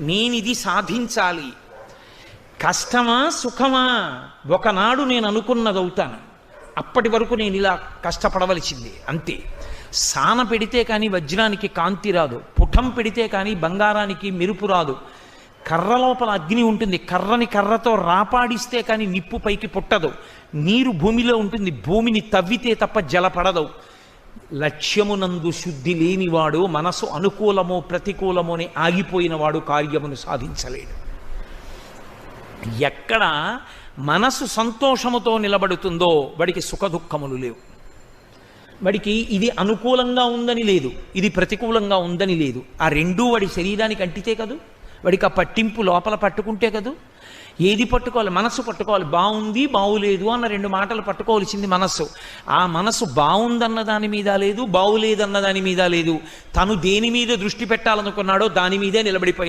నేనిది సాధించాలి. కష్టమా సుఖమా? ఒకనాడు నేను అనుకున్నది అవుతాను అప్పటి వరకు నేను ఇలా కష్టపడవలసింది అంతే. సాన పెడితే కానీ వజ్రానికి కాంతి రాదు. పుఠం పెడితే కానీ బంగారానికి మెరుపు రాదు. కర్ర లోపల అగ్ని ఉంటుంది. కర్రని కర్రతో రాపాడిస్తే కానీ నిప్పు పైకి పుట్టదు. నీరు భూమిలో ఉంటుంది. భూమిని తవ్వితే తప్ప జలపడదు. లక్ష్యమునందు శుద్ధి లేనివాడు మనసు అనుకూలమో ప్రతికూలమో అని ఆగిపోయినవాడు కార్యమును సాధించలేడు. ఎక్కడ మనసు సంతోషముతో నిలబడుతుందో వాడికి సుఖదుఖములు లేవు. వాడికి ఇది అనుకూలంగా ఉందని లేదు ఇది ప్రతికూలంగా ఉందని లేదు. ఆ రెండూ వాడి శరీరానికి అంటితే కదూ? వాడికి ఆ పట్టింపు లోపల పట్టుకుంటే కదూ? ఏది పట్టుకోవాలి? మనసు పట్టుకోవాలి. బాగుంది బాగులేదు అన్న రెండు మాటలు పట్టుకోవాల్సింది మనస్సు. ఆ మనసు బాగుందన్న దాని మీద లేదు బాగులేదన్న దాని మీద లేదు. తను దేని మీద దృష్టి పెట్టాలనుకున్నాడో దాని మీదే నిలబడిపోయింది.